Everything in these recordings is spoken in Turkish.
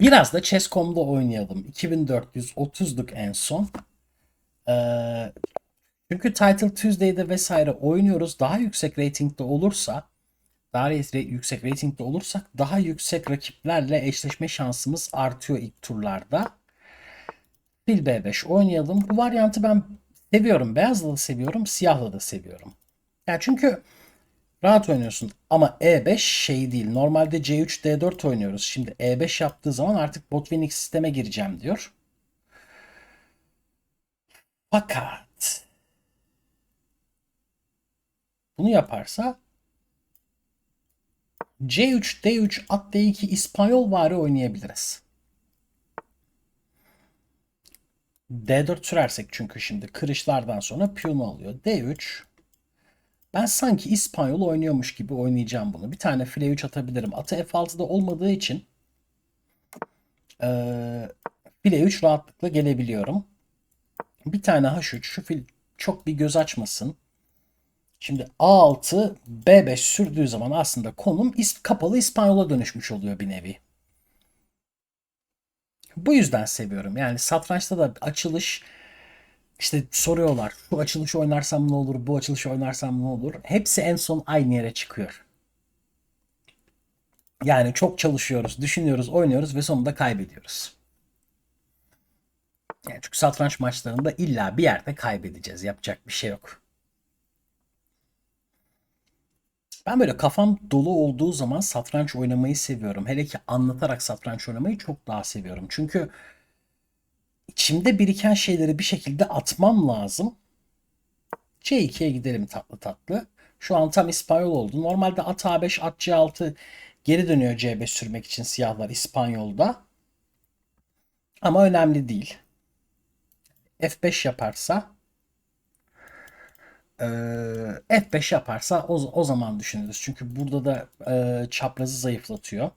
Biraz da Chess.com'da oynayalım. 2430'luk en son. Ee, çünkü Title Tuesday'de vesaire oynuyoruz. Daha yüksek ratingde olursa daha yüksek ratingde olursak daha yüksek rakiplerle eşleşme şansımız artıyor ilk turlarda. Fil B5 oynayalım. Bu varyantı ben seviyorum. Beyazla da seviyorum, siyahla da seviyorum. Yani çünkü rahat oynuyorsun ama E5 şey değil. Normalde C3 D4 oynuyoruz. Şimdi E5 yaptığı zaman artık botwinning sisteme gireceğim diyor. Fakat bunu yaparsa C3, D3, at D2 İspanyol vari oynayabiliriz. D4 sürersek çünkü şimdi kırışlardan sonra piyonu alıyor. D3 ben sanki İspanyol oynuyormuş gibi oynayacağım bunu. Bir tane file 3 atabilirim. Atı F6'da olmadığı için eee file 3 rahatlıkla gelebiliyorum. Bir tane H3 şu fil çok bir göz açmasın. Şimdi A6 B5 sürdüğü zaman aslında konum kapalı İspanyol'a dönüşmüş oluyor bir nevi. Bu yüzden seviyorum. Yani satrançta da açılış işte soruyorlar. Şu açılış oynarsam ne olur? Bu açılış oynarsam ne olur? Hepsi en son aynı yere çıkıyor. Yani çok çalışıyoruz, düşünüyoruz, oynuyoruz ve sonunda kaybediyoruz. Yani çünkü satranç maçlarında illa bir yerde kaybedeceğiz. Yapacak bir şey yok. Ben böyle kafam dolu olduğu zaman satranç oynamayı seviyorum. Hele ki anlatarak satranç oynamayı çok daha seviyorum. Çünkü içimde biriken şeyleri bir şekilde atmam lazım. C2'ye gidelim tatlı tatlı. Şu an tam İspanyol oldu. Normalde at A5, at C6 geri dönüyor C5 sürmek için siyahlar İspanyol'da. Ama önemli değil. F5 yaparsa e, F5 yaparsa o, o zaman düşünürüz. Çünkü burada da e, çaprazı zayıflatıyor.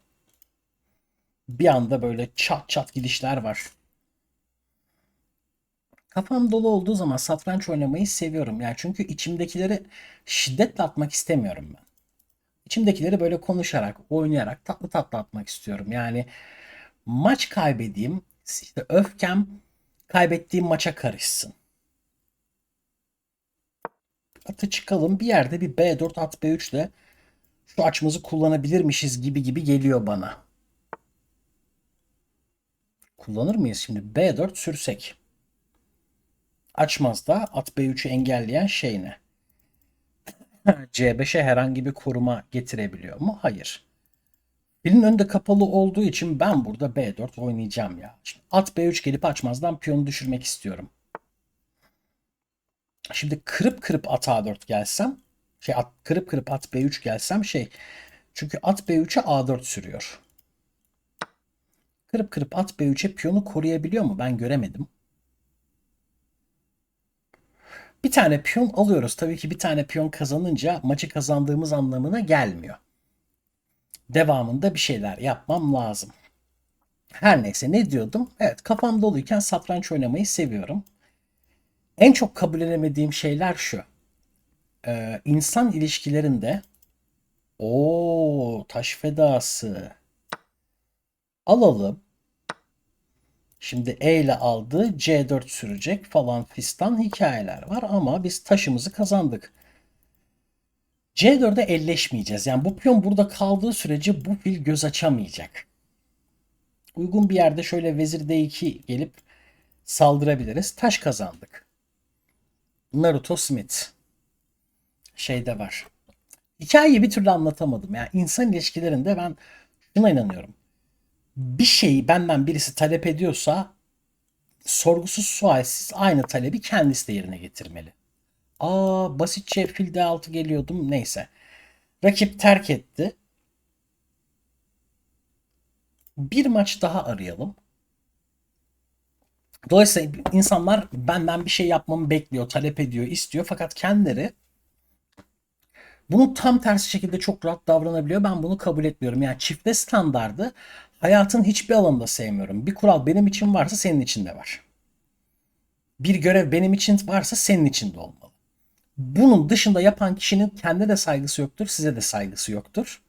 Bir anda böyle çat çat gidişler var. Kafam dolu olduğu zaman satranç oynamayı seviyorum. Yani çünkü içimdekileri şiddetle atmak istemiyorum ben. İçimdekileri böyle konuşarak, oynayarak tatlı tatlı atmak istiyorum. Yani maç kaybedeyim, işte öfkem kaybettiğim maça karışsın. Atı çıkalım bir yerde bir B4 at B3 ile şu açmazı kullanabilirmişiz gibi gibi geliyor bana. Kullanır mıyız şimdi? B4 sürsek. Açmaz da at B3'ü engelleyen şey ne? C5'e herhangi bir koruma getirebiliyor mu? Hayır. Filin önünde kapalı olduğu için ben burada B4 oynayacağım ya. Şimdi at B3 gelip açmazdan piyonu düşürmek istiyorum. Şimdi kırıp kırıp at A4 gelsem şey at, kırıp kırıp at B3 gelsem şey çünkü at B3'e A4 sürüyor. Kırıp kırıp at B3'e piyonu koruyabiliyor mu? Ben göremedim. Bir tane piyon alıyoruz. Tabii ki bir tane piyon kazanınca maçı kazandığımız anlamına gelmiyor. Devamında bir şeyler yapmam lazım. Her neyse ne diyordum? Evet kafam doluyken satranç oynamayı seviyorum. En çok kabul edemediğim şeyler şu. Ee, insan ilişkilerinde o taş fedası alalım. Şimdi E ile aldı C4 sürecek falan fistan hikayeler var ama biz taşımızı kazandık. C4'e elleşmeyeceğiz. Yani bu piyon burada kaldığı sürece bu fil göz açamayacak. Uygun bir yerde şöyle vezir D2 gelip saldırabiliriz. Taş kazandık. Naruto Smith. Şeyde var. Hikayeyi bir türlü anlatamadım. Yani insan ilişkilerinde ben şuna inanıyorum. Bir şeyi benden birisi talep ediyorsa sorgusuz sualsiz aynı talebi kendisi de yerine getirmeli. Aa basitçe fil D6 geliyordum neyse. Rakip terk etti. Bir maç daha arayalım. Dolayısıyla insanlar benden bir şey yapmamı bekliyor, talep ediyor, istiyor. Fakat kendileri bunun tam tersi şekilde çok rahat davranabiliyor. Ben bunu kabul etmiyorum. Yani çifte standardı hayatın hiçbir alanında sevmiyorum. Bir kural benim için varsa senin için de var. Bir görev benim için varsa senin için de olmalı. Bunun dışında yapan kişinin kendine de saygısı yoktur, size de saygısı yoktur.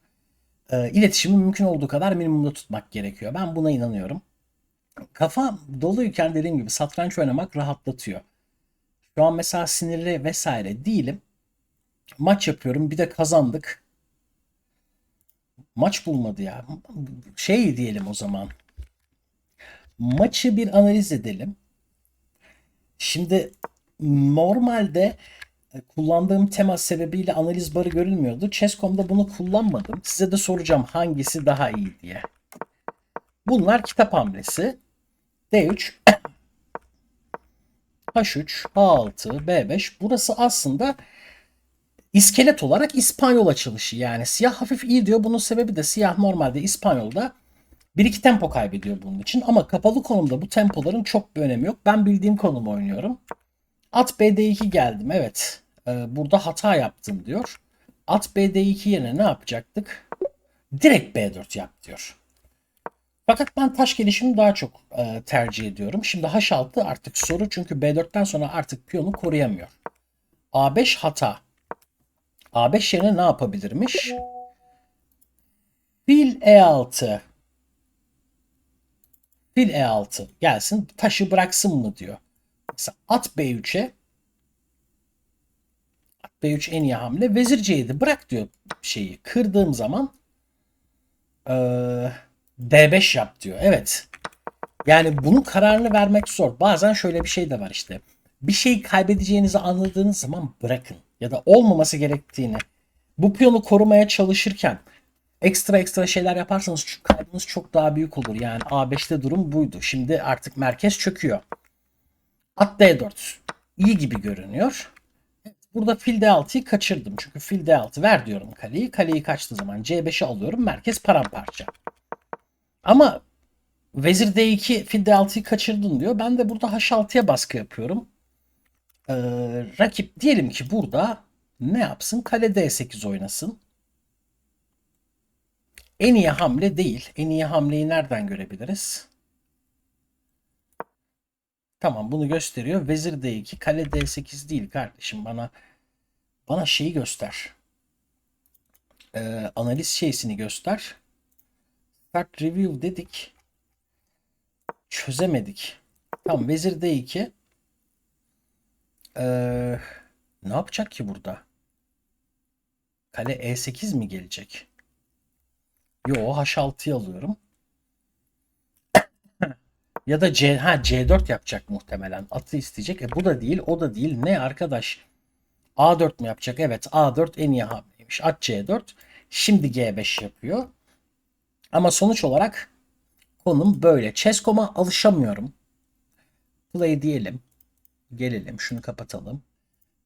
e, iletişimi mümkün olduğu kadar minimumda tutmak gerekiyor. Ben buna inanıyorum. Kafam doluyken dediğim gibi satranç oynamak rahatlatıyor. Şu an mesela sinirli vesaire değilim. Maç yapıyorum bir de kazandık. Maç bulmadı ya. Şey diyelim o zaman. Maçı bir analiz edelim. Şimdi normalde e, kullandığım tema sebebiyle analiz barı görülmüyordu. Chess.com'da bunu kullanmadım. Size de soracağım hangisi daha iyi diye. Bunlar kitap hamlesi. D3 H3, A6, B5. Burası aslında iskelet olarak İspanyol açılışı. Yani siyah hafif iyi diyor. Bunun sebebi de siyah normalde İspanyol'da bir iki tempo kaybediyor bunun için. Ama kapalı konumda bu tempoların çok bir önemi yok. Ben bildiğim konumu oynuyorum. At BD2 geldim. Evet. Ee, burada hata yaptım diyor. At BD2 yerine ne yapacaktık? Direkt B4 yap diyor. Fakat ben taş gelişimi daha çok e, tercih ediyorum. Şimdi H6 artık soru çünkü B4'ten sonra artık piyonu koruyamıyor. A5 hata. A5 yerine ne yapabilirmiş? Fil E6. Fil E6 gelsin taşı bıraksın mı diyor. Mesela at B3'e at B3 en iyi hamle. Vezir C7 bırak diyor şeyi. Kırdığım zaman eee D5 yap diyor. Evet. Yani bunun kararını vermek zor. Bazen şöyle bir şey de var işte. Bir şeyi kaybedeceğinizi anladığınız zaman bırakın. Ya da olmaması gerektiğini. Bu piyonu korumaya çalışırken ekstra ekstra şeyler yaparsanız kaybınız çok daha büyük olur. Yani A5'te durum buydu. Şimdi artık merkez çöküyor. At D4. İyi gibi görünüyor. Burada fil D6'yı kaçırdım. Çünkü fil D6 ver diyorum kaleyi. Kaleyi kaçtığı zaman C5'i alıyorum. Merkez paramparça. Ama vezir D2 fil D6'yı kaçırdın diyor. Ben de burada H6'ya baskı yapıyorum. Ee, rakip diyelim ki burada ne yapsın? Kale D8 oynasın. En iyi hamle değil. En iyi hamleyi nereden görebiliriz? Tamam bunu gösteriyor. Vezir D2, kale D8 değil kardeşim. Bana bana şeyi göster. Ee, analiz şeysini göster. Start review dedik. Çözemedik. Tamam vezir D2. Ee, ne yapacak ki burada? Kale E8 mi gelecek? Yo H6'yı alıyorum. ya da C, ha, C4 yapacak muhtemelen. Atı isteyecek. E bu da değil o da değil. Ne arkadaş? A4 mi yapacak? Evet A4 en iyi hamleymiş. At C4. Şimdi G5 yapıyor. Ama sonuç olarak konum böyle. Chess.com'a alışamıyorum. Play diyelim. Gelelim. Şunu kapatalım.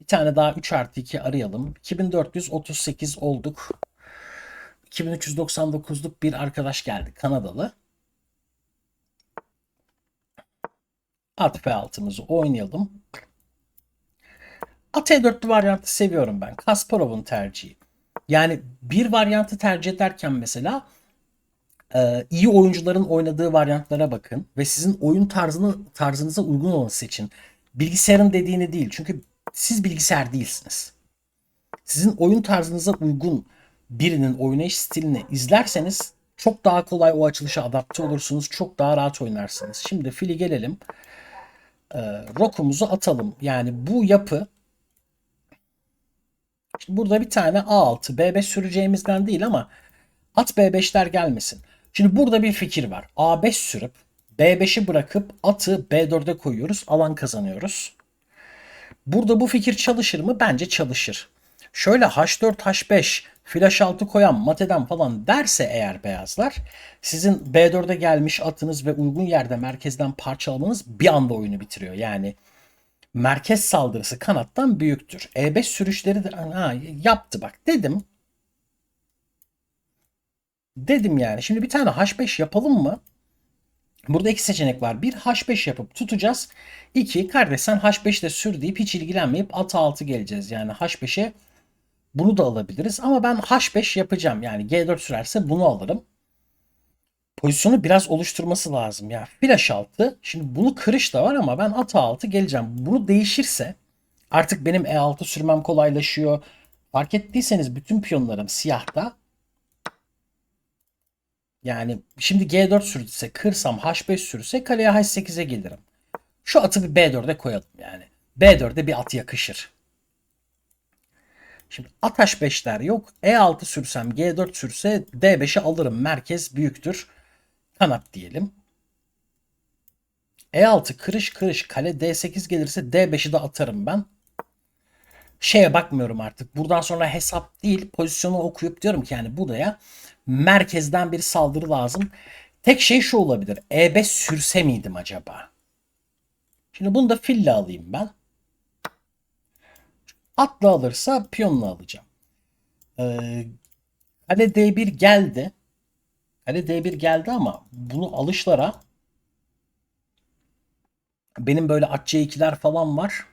Bir tane daha 3 artı 2 arayalım. 2438 olduk. 2399'luk bir arkadaş geldi. Kanadalı. At F6'mızı oynayalım. At E4'lü varyantı seviyorum ben. Kasparov'un tercihi. Yani bir varyantı tercih ederken mesela e, iyi oyuncuların oynadığı varyantlara bakın ve sizin oyun tarzını tarzınıza uygun olanı seçin. Bilgisayarın dediğini değil. Çünkü siz bilgisayar değilsiniz. Sizin oyun tarzınıza uygun birinin oynayış stilini izlerseniz çok daha kolay o açılışa adapte olursunuz. Çok daha rahat oynarsınız. Şimdi fili gelelim. E, rokumuzu atalım. Yani bu yapı Şimdi burada bir tane A6, B5 süreceğimizden değil ama at B5'ler gelmesin. Şimdi burada bir fikir var. A5 sürüp B5'i bırakıp atı B4'e koyuyoruz. Alan kazanıyoruz. Burada bu fikir çalışır mı? Bence çalışır. Şöyle H4, H5, flash 6 koyan mateden falan derse eğer beyazlar sizin B4'e gelmiş atınız ve uygun yerde merkezden parçalamanız bir anda oyunu bitiriyor. Yani merkez saldırısı kanattan büyüktür. E5 sürüşleri de ha, yaptı bak dedim. Dedim yani. Şimdi bir tane H5 yapalım mı? Burada iki seçenek var. Bir H5 yapıp tutacağız. İki kardeş sen H5 de sür deyip hiç ilgilenmeyip at 6 geleceğiz. Yani H5'e bunu da alabiliriz. Ama ben H5 yapacağım. Yani G4 sürerse bunu alırım. Pozisyonu biraz oluşturması lazım. Ya flash 6. Şimdi bunu kırış da var ama ben at 6 geleceğim. Bunu değişirse artık benim E6 sürmem kolaylaşıyor. Fark ettiyseniz bütün piyonlarım siyahta. Yani şimdi G4 sürülse kırsam H5 sürülse kaleye H8'e gelirim. Şu atı bir B4'e koyalım yani. B4'e bir at yakışır. Şimdi at H5'ler yok. E6 sürsem G4 sürse D5'i alırım. Merkez büyüktür. Kanat diyelim. E6 kırış kırış kale D8 gelirse D5'i de atarım ben. Şeye bakmıyorum artık. Buradan sonra hesap değil pozisyonu okuyup diyorum ki yani buraya merkezden bir saldırı lazım. Tek şey şu olabilir. E5 sürse miydim acaba? Şimdi bunu da fille alayım ben. Atla alırsa piyonla alacağım. Ee, kale D1 geldi. Kale D1 geldi ama bunu alışlara benim böyle at C2'ler falan var.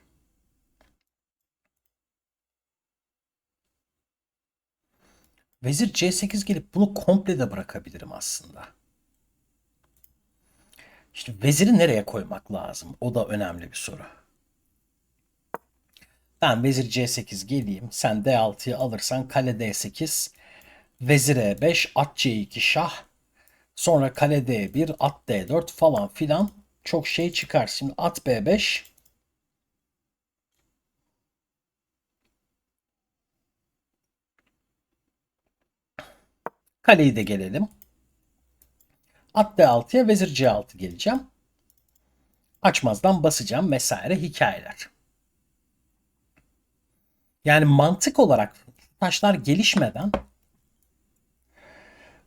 Vezir C8 gelip bunu komple de bırakabilirim aslında. İşte veziri nereye koymak lazım? O da önemli bir soru. Ben vezir C8 geleyim. Sen D6'yı alırsan kale D8, vezir E5, at C2 şah. Sonra kale D1, at D4 falan filan çok şey çıkar. Şimdi at B5 Kaleyi de gelelim. At D6'ya vezir C6 geleceğim. Açmazdan basacağım vesaire hikayeler. Yani mantık olarak taşlar gelişmeden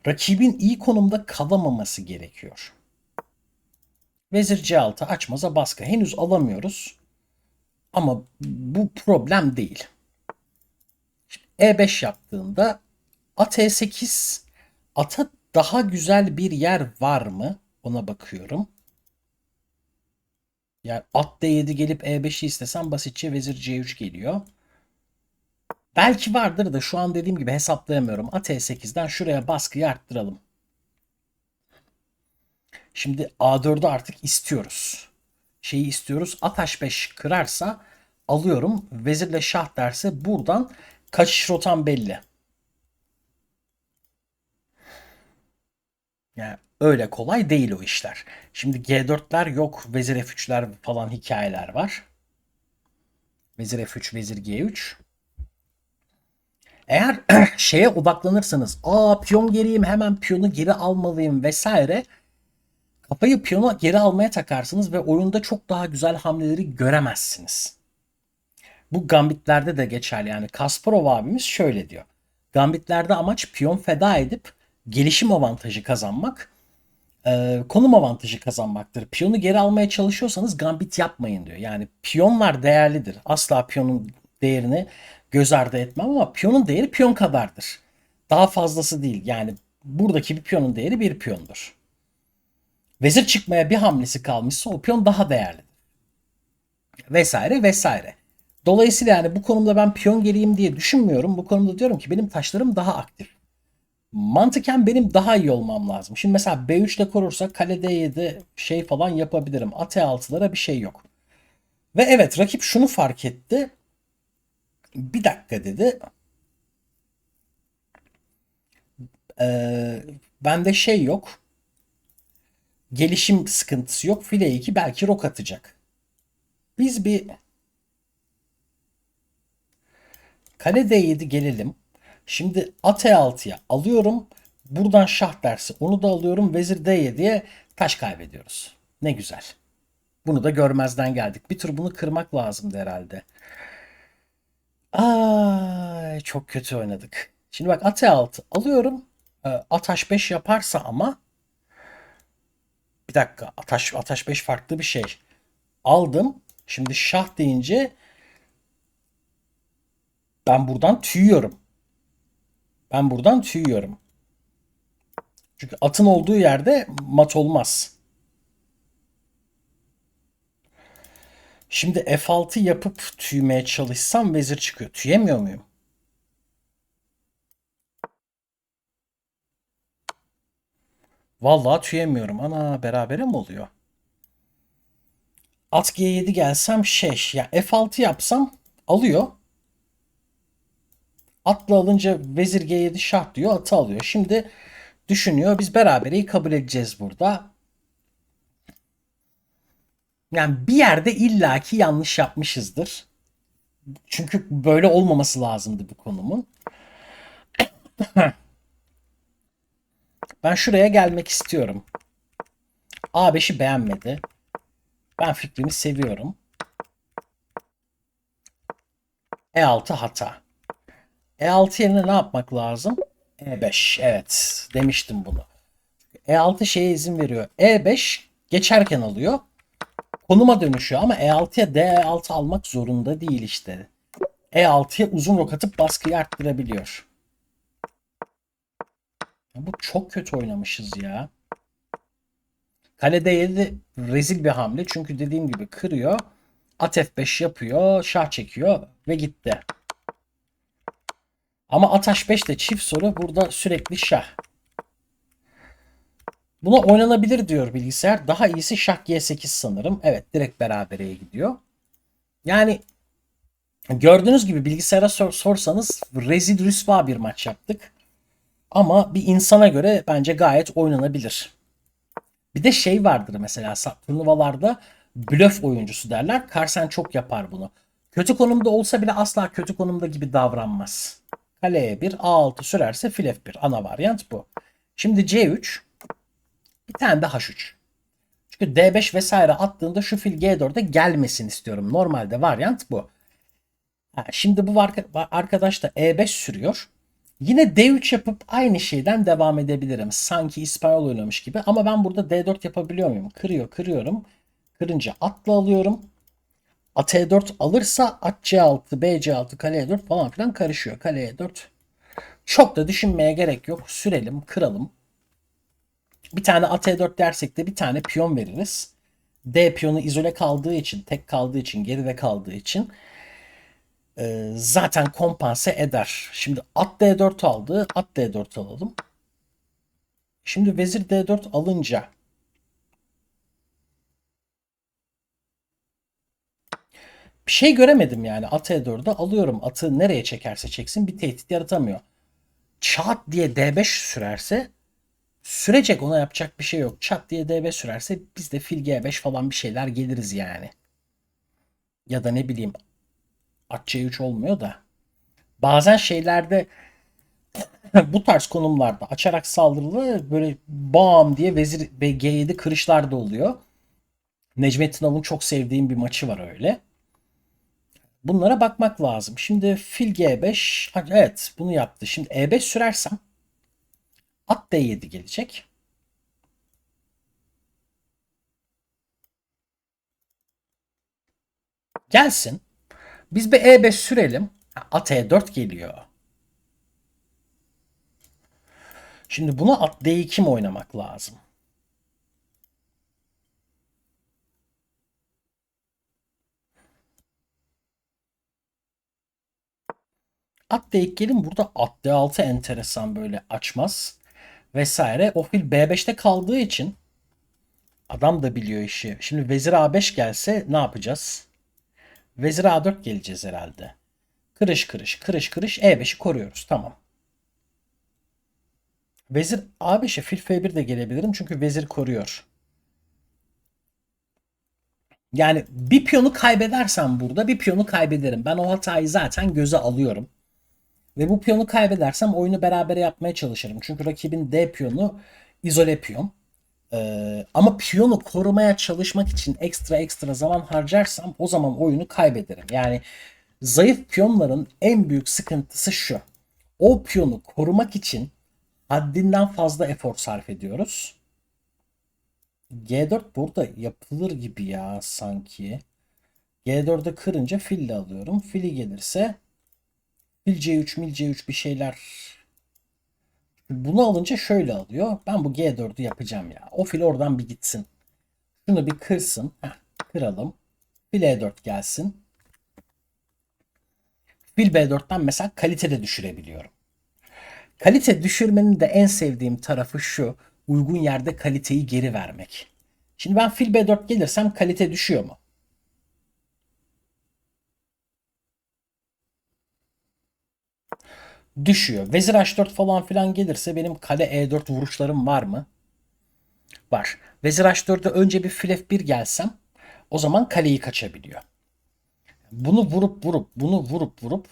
rakibin iyi konumda kalamaması gerekiyor. Vezir C6 açmaza baskı. Henüz alamıyoruz. Ama bu problem değil. E5 yaptığında at E8 ata daha güzel bir yer var mı? Ona bakıyorum. Yani at D7 gelip E5'i istesem basitçe vezir C3 geliyor. Belki vardır da şu an dediğim gibi hesaplayamıyorum. At E8'den şuraya baskıyı arttıralım. Şimdi A4'ü artık istiyoruz. Şeyi istiyoruz. At H5 kırarsa alıyorum. Vezirle şah derse buradan kaçış rotam belli. Yani öyle kolay değil o işler. Şimdi G4'ler yok. Vezir F3'ler falan hikayeler var. Vezir F3, vezir G3. Eğer şeye odaklanırsanız, aa piyon geriyim hemen piyonu geri almalıyım vesaire Kafayı piyona geri almaya takarsınız ve oyunda çok daha güzel hamleleri göremezsiniz. Bu gambitlerde de geçerli. Yani Kasparov abimiz şöyle diyor. Gambitlerde amaç piyon feda edip gelişim avantajı kazanmak, e, konum avantajı kazanmaktır. Piyonu geri almaya çalışıyorsanız gambit yapmayın diyor. Yani piyonlar değerlidir. Asla piyonun değerini göz ardı etmem ama piyonun değeri piyon kadardır. Daha fazlası değil. Yani buradaki bir piyonun değeri bir piyondur. Vezir çıkmaya bir hamlesi kalmışsa o piyon daha değerli. Vesaire vesaire. Dolayısıyla yani bu konumda ben piyon geleyim diye düşünmüyorum. Bu konumda diyorum ki benim taşlarım daha aktif. Mantıken benim daha iyi olmam lazım. Şimdi mesela B3 ile korursak kale D7 şey falan yapabilirim. At E6'lara bir şey yok. Ve evet rakip şunu fark etti. Bir dakika dedi. Ee, bende şey yok gelişim sıkıntısı yok. File 2 belki rok atacak. Biz bir kale D7 gelelim. Şimdi at E6'ya alıyorum. Buradan şah dersi onu da alıyorum. Vezir D7'ye taş kaybediyoruz. Ne güzel. Bunu da görmezden geldik. Bir tur bunu kırmak lazımdı herhalde. Ay çok kötü oynadık. Şimdi bak at E6 alıyorum. Ee, at H5 yaparsa ama bir dakika. Ataş, Ataş 5 farklı bir şey. Aldım. Şimdi şah deyince ben buradan tüyüyorum. Ben buradan tüyüyorum. Çünkü atın olduğu yerde mat olmaz. Şimdi F6 yapıp tüymeye çalışsam vezir çıkıyor. Tüyemiyor muyum? Vallahi tüyemiyorum. Ana berabere mi oluyor? At G7 gelsem şey. Ya F6 yapsam alıyor. Atla alınca vezir G7 şah diyor. Atı alıyor. Şimdi düşünüyor. Biz berabereyi kabul edeceğiz burada. Yani bir yerde illaki yanlış yapmışızdır. Çünkü böyle olmaması lazımdı bu konumun. Ben şuraya gelmek istiyorum. A5'i beğenmedi. Ben fikrimi seviyorum. E6 hata. E6 yerine ne yapmak lazım? E5. Evet. Demiştim bunu. E6 şeye izin veriyor. E5 geçerken alıyor. Konuma dönüşüyor ama E6'ya D6 almak zorunda değil işte. E6'ya uzun rok atıp baskıyı arttırabiliyor. Ya bu çok kötü oynamışız ya. Kale D7 rezil bir hamle. Çünkü dediğim gibi kırıyor. At F5 yapıyor. Şah çekiyor ve gitti. Ama at H5 de çift soru. Burada sürekli şah. Buna oynanabilir diyor bilgisayar. Daha iyisi şah G8 sanırım. Evet direkt berabereye gidiyor. Yani gördüğünüz gibi bilgisayara sor, sorsanız rezil rüsva bir maç yaptık. Ama bir insana göre bence gayet oynanabilir. Bir de şey vardır mesela turnuvalarda blöf oyuncusu derler. Carsen çok yapar bunu. Kötü konumda olsa bile asla kötü konumda gibi davranmaz. Kaleye 1, A6 sürerse fil F1. Ana varyant bu. Şimdi C3. Bir tane de H3. Çünkü D5 vesaire attığında şu fil G4'e gelmesin istiyorum. Normalde varyant bu. Ha, şimdi bu arkadaş da E5 sürüyor. Yine D3 yapıp aynı şeyden devam edebilirim. Sanki İspanyol oynamış gibi. Ama ben burada D4 yapabiliyor muyum? Kırıyor, kırıyorum. Kırınca atla alıyorum. At E4 alırsa at C6, B C6, kale E4 falan filan karışıyor. Kale E4. Çok da düşünmeye gerek yok. Sürelim, kıralım. Bir tane at E4 dersek de bir tane piyon veririz. D piyonu izole kaldığı için, tek kaldığı için, geride kaldığı için e, zaten kompanse eder. Şimdi at D4 aldı. At D4 alalım. Şimdi vezir D4 alınca bir şey göremedim yani. At E4'e alıyorum. Atı nereye çekerse çeksin bir tehdit yaratamıyor. Çat diye D5 sürerse sürecek ona yapacak bir şey yok. Çat diye D5 sürerse biz de fil G5 falan bir şeyler geliriz yani. Ya da ne bileyim at C3 olmuyor da. Bazen şeylerde bu tarz konumlarda açarak saldırılı böyle bam diye vezir ve G7 kırışlar da oluyor. Necmettin Avun çok sevdiğim bir maçı var öyle. Bunlara bakmak lazım. Şimdi fil G5 evet bunu yaptı. Şimdi E5 sürersem at D7 gelecek. Gelsin. Biz bir E5 sürelim. At E4 geliyor. Şimdi bunu at D2 mi oynamak lazım? At D2 gelin burada at D6 enteresan böyle açmaz vesaire. O fil B5'te kaldığı için adam da biliyor işi. Şimdi vezir A5 gelse ne yapacağız? Vezir A4 geleceğiz herhalde. Kırış kırış kırış kırış E5'i koruyoruz. Tamam. Vezir A5'e fil F1 de gelebilirim çünkü vezir koruyor. Yani bir piyonu kaybedersem burada bir piyonu kaybederim. Ben o hatayı zaten göze alıyorum. Ve bu piyonu kaybedersem oyunu beraber yapmaya çalışırım. Çünkü rakibin D piyonu izole piyon. Ee, ama piyonu korumaya çalışmak için ekstra ekstra zaman harcarsam o zaman oyunu kaybederim. Yani zayıf piyonların en büyük sıkıntısı şu. O piyonu korumak için haddinden fazla efor sarf ediyoruz. G4 burada yapılır gibi ya sanki. G4'e kırınca fille alıyorum. Fili gelirse fil C3, mil C3 bir şeyler bunu alınca şöyle alıyor. Ben bu G4'ü yapacağım ya. O fil oradan bir gitsin. Şunu bir kırsın. Heh, kıralım. Fil E4 gelsin. Fil B4'ten mesela kalite de düşürebiliyorum. Kalite düşürmenin de en sevdiğim tarafı şu. Uygun yerde kaliteyi geri vermek. Şimdi ben fil B4 gelirsem kalite düşüyor mu? Düşüyor. Vezir H4 falan filan gelirse benim kale E4 vuruşlarım var mı? Var. Vezir H4'e önce bir fil F1 gelsem o zaman kaleyi kaçabiliyor. Bunu vurup vurup bunu vurup vurup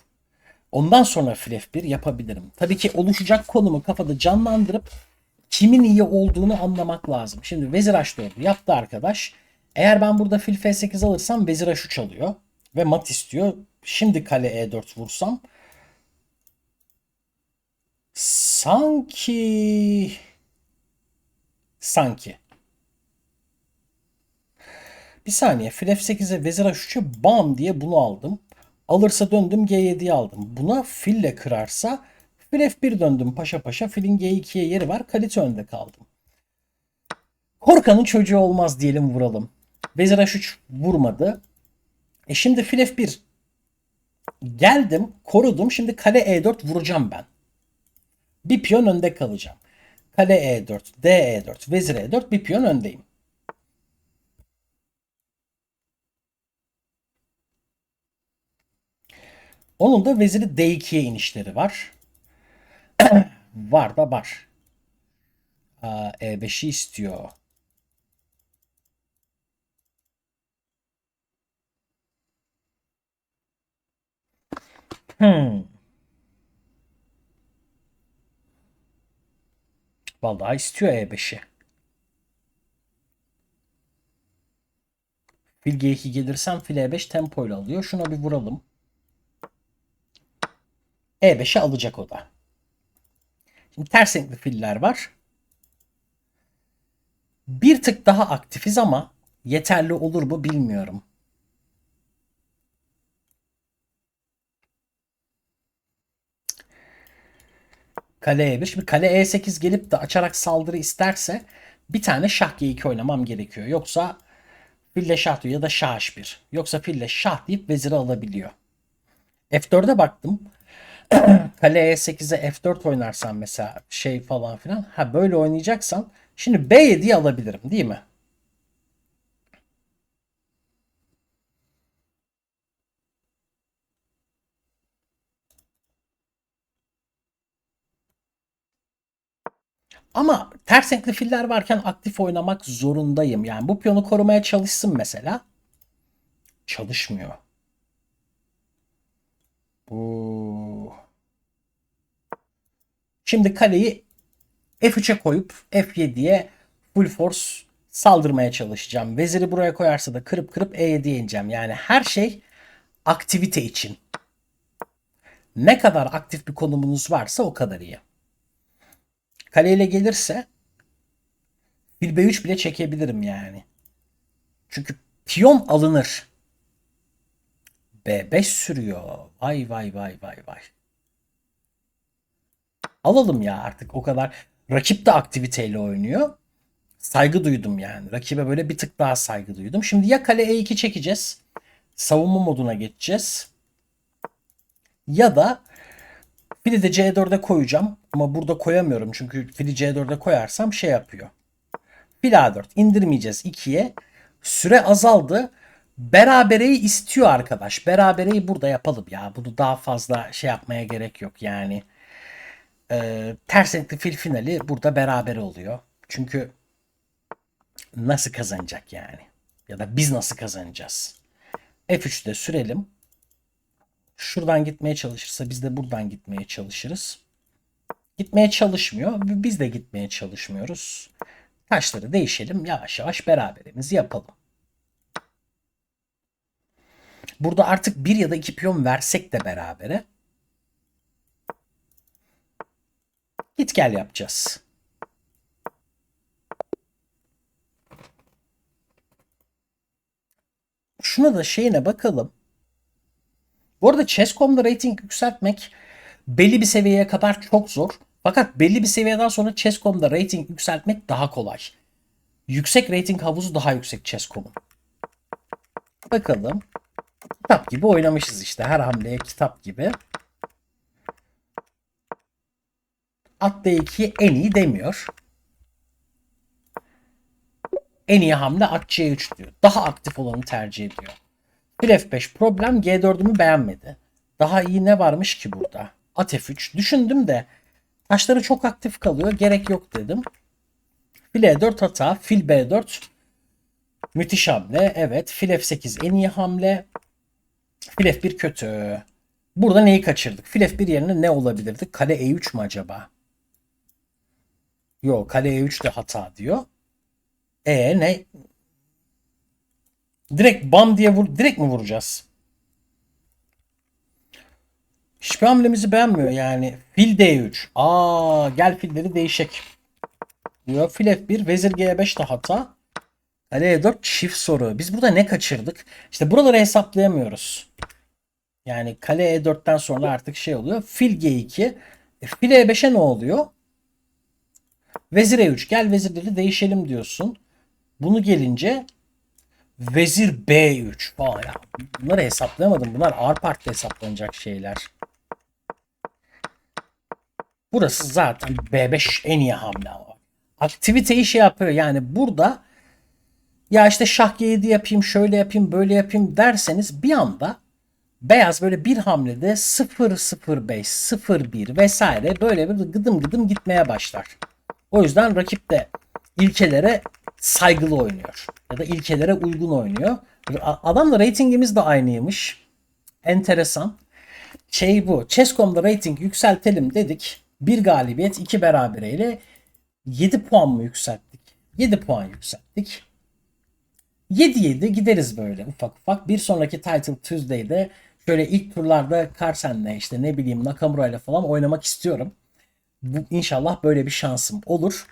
ondan sonra fil F1 yapabilirim. Tabii ki oluşacak konumu kafada canlandırıp kimin iyi olduğunu anlamak lazım. Şimdi vezir H4 yaptı arkadaş. Eğer ben burada fil F8 alırsam vezir H3 alıyor ve mat istiyor. Şimdi kale E4 vursam sanki sanki bir saniye fil F8'e vezir H3'e bam diye bunu aldım. Alırsa döndüm G7'yi aldım. Buna fille kırarsa fil F1 döndüm paşa paşa. Filin G2'ye yeri var. Kalite önde kaldım. Korkanın çocuğu olmaz diyelim vuralım. Vezir H3 vurmadı. E şimdi fil F1 geldim korudum. Şimdi kale E4 vuracağım ben. Bir piyon önde kalacağım. Kale E4, D E4, vezir E4 bir piyon öndeyim. Onun da veziri D2'ye inişleri var. var da var. Aa, E5'i istiyor. Hmm. Vallahi istiyor E5'i. Fil G2 gelirsem fil E5 tempoyla alıyor. Şuna bir vuralım. E5'e alacak o da. Şimdi ters renkli filler var. Bir tık daha aktifiz ama yeterli olur mu bilmiyorum. Kale E1. Şimdi kale E8 gelip de açarak saldırı isterse bir tane şah G2 oynamam gerekiyor. Yoksa fille şah diyor ya da şah H1. Yoksa fille şah deyip veziri alabiliyor. F4'e baktım. kale E8'e F4 oynarsan mesela şey falan filan. Ha böyle oynayacaksan şimdi B7'yi alabilirim değil mi? Ama ters renkli filler varken aktif oynamak zorundayım. Yani bu piyonu korumaya çalışsın mesela. Çalışmıyor. Bu. Şimdi kaleyi F3'e koyup F7'ye full force saldırmaya çalışacağım. Veziri buraya koyarsa da kırıp kırıp E7'ye ineceğim. Yani her şey aktivite için. Ne kadar aktif bir konumunuz varsa o kadar iyi. Kaleyle gelirse bir B3 bile çekebilirim yani. Çünkü piyon alınır. B5 sürüyor. Vay vay vay vay vay. Alalım ya artık o kadar. Rakip de aktiviteyle oynuyor. Saygı duydum yani. Rakibe böyle bir tık daha saygı duydum. Şimdi ya kale E2 çekeceğiz. Savunma moduna geçeceğiz. Ya da fili de C4'e koyacağım. Ama burada koyamıyorum. Çünkü fili C4'e koyarsam şey yapıyor. Fil A4 indirmeyeceğiz 2'ye. Süre azaldı. Berabereyi istiyor arkadaş. Berabereyi burada yapalım ya. Bunu daha fazla şey yapmaya gerek yok yani. Ee, ters renkli fil finali burada berabere oluyor. Çünkü nasıl kazanacak yani? Ya da biz nasıl kazanacağız? F3'te sürelim. Şuradan gitmeye çalışırsa biz de buradan gitmeye çalışırız. Gitmeye çalışmıyor. Biz de gitmeye çalışmıyoruz. Taşları değişelim. Yavaş yavaş beraberimizi yapalım. Burada artık bir ya da iki piyon versek de berabere. Git gel yapacağız. Şuna da şeyine bakalım. Bu arada Chess.com'da rating yükseltmek belli bir seviyeye kadar çok zor. Fakat belli bir seviyeden sonra Chess.com'da rating yükseltmek daha kolay. Yüksek rating havuzu daha yüksek Chess.com'un. Bakalım. Kitap gibi oynamışız işte. Her hamleye kitap gibi. At D2'ye en iyi demiyor. En iyi hamle at C3 diyor. Daha aktif olanı tercih ediyor. Fil F5 problem G4'ümü beğenmedi. Daha iyi ne varmış ki burada? At F3. Düşündüm de taşları çok aktif kalıyor. Gerek yok dedim. Fil E4 hata. Fil B4 müthiş hamle. Evet. Fil F8 en iyi hamle. Fil F1 kötü. Burada neyi kaçırdık? Fil F1 yerine ne olabilirdi? Kale E3 mü acaba? Yok kale E3 de hata diyor. E ne? Direkt bam diye vur direkt mi vuracağız? Hiçbir hamlemizi beğenmiyor yani. Fil D3. Aa gel filleri değişek. Diyor. Fil F1, vezir G5 de hata. Kale E4 çift soru. Biz burada ne kaçırdık? İşte buraları hesaplayamıyoruz. Yani kale E4'ten sonra artık şey oluyor. Fil G2. E, fil E5'e ne oluyor? Vezir E3. Gel vezirleri değişelim diyorsun. Bunu gelince vezir B3. Vay ya. Bunları hesaplayamadım. Bunlar ağır partide hesaplanacak şeyler. Burası zaten B5 en iyi hamle ama. Aktiviteyi şey yapıyor. Yani burada ya işte şah G7 yapayım, şöyle yapayım, böyle yapayım derseniz bir anda beyaz böyle bir hamlede 0-0-5, 0-1 vesaire böyle bir gıdım gıdım gitmeye başlar. O yüzden rakip de ilkelere saygılı oynuyor. Ya da ilkelere uygun oynuyor. Adamla ratingimiz de aynıymış. Enteresan. Şey bu. Chess.com'da rating yükseltelim dedik. Bir galibiyet, iki berabereyle 7 puan mı yükselttik? 7 puan yükselttik. 7-7 gideriz böyle ufak ufak. Bir sonraki Title Tuesday'de şöyle ilk turlarda Carlsen'le işte ne bileyim Nakamura ile falan oynamak istiyorum. Bu, inşallah böyle bir şansım olur.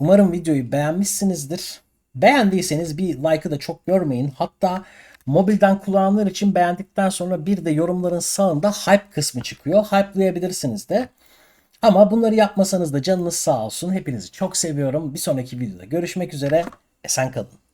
Umarım videoyu beğenmişsinizdir. Beğendiyseniz bir like'ı da çok görmeyin. Hatta mobilden kullananlar için beğendikten sonra bir de yorumların sağında hype kısmı çıkıyor. Hype'layabilirsiniz de. Ama bunları yapmasanız da canınız sağ olsun. Hepinizi çok seviyorum. Bir sonraki videoda görüşmek üzere. Esen kalın.